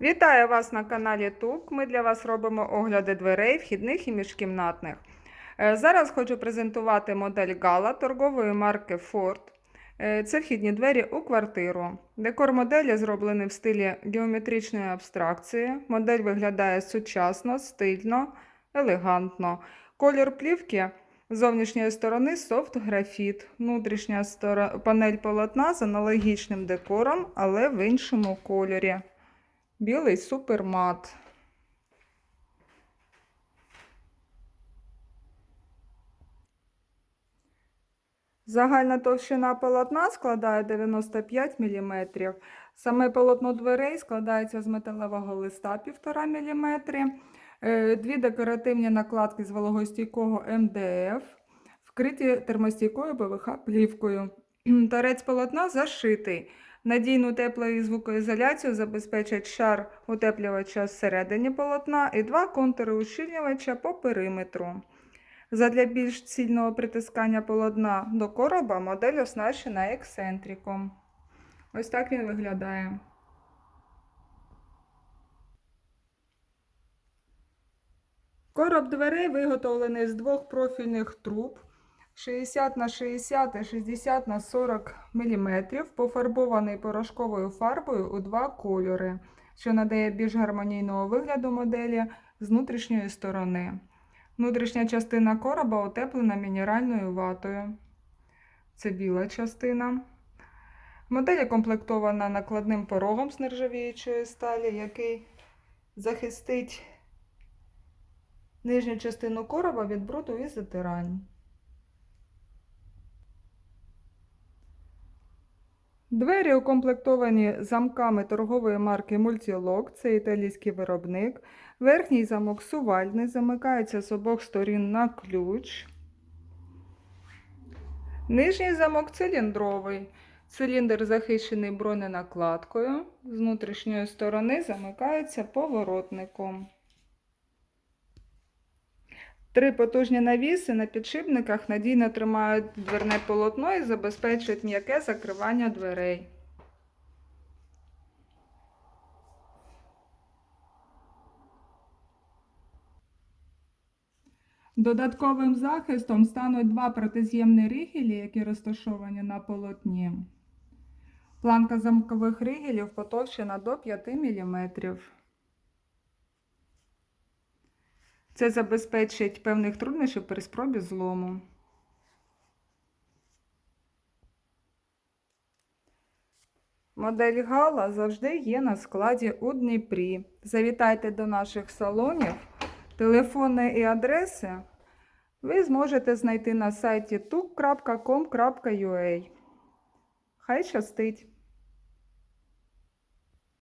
Вітаю вас на каналі ТУК. Ми для вас робимо огляди дверей, вхідних і міжкімнатних. Е, Зараз хочу презентувати модель Гала торгової марки Ford. Е, Це вхідні двері у квартиру. Декор моделі зроблений в стилі геометричної абстракції. Модель виглядає сучасно, стильно, елегантно. Колір плівки з зовнішньої сторони софт графіт. Внутрішня панель полотна з аналогічним декором, але в іншому кольорі. Білий супермат. Загальна товщина полотна складає 95 мм. Саме полотно дверей складається з металевого листа 1,5 мм. Е, Дві декоративні накладки з вологостійкого МДФ, вкриті термостійкою ПВХ плівкою. Торець полотна зашитий. Надійну тепло і звукоізоляцію забезпечать шар утеплювача всередині полотна і два контури ущільнювача по периметру. Задля більш цільного притискання полотна до короба модель оснащена ексцентриком. Ось так він виглядає. Короб дверей виготовлений з двох профільних труб 60 на 60 і 60 на 40 мм, пофарбований порошковою фарбою у два кольори, що надає більш гармонійного вигляду моделі з внутрішньої сторони. Внутрішня частина короба утеплена мінеральною ватою. Це біла частина. Модель комплектована накладним порогом з нержавіючої сталі, який захистить нижню частину короба від бруду і затирань. Двері укомплектовані замками торгової марки Multilock, це італійський виробник. Верхній замок сувальний, замикається з обох сторін на ключ. Нижній замок циліндровий. Циліндр захищений броненакладкою. З внутрішньої сторони замикається поворотником. Три потужні навіси на підшипниках надійно тримають дверне полотно і забезпечують м'яке закривання дверей. Додатковим захистом стануть два протиз'ємні ригелі, які розташовані на полотні. Планка замкових ригелів потовщена до 5 мм. Це забезпечить певних труднощів при спробі злому. Модель Гала завжди є на складі у Дніпрі. Завітайте до наших салонів. Телефони і адреси ви зможете знайти на сайті tuk.com.ua. Хай щастить!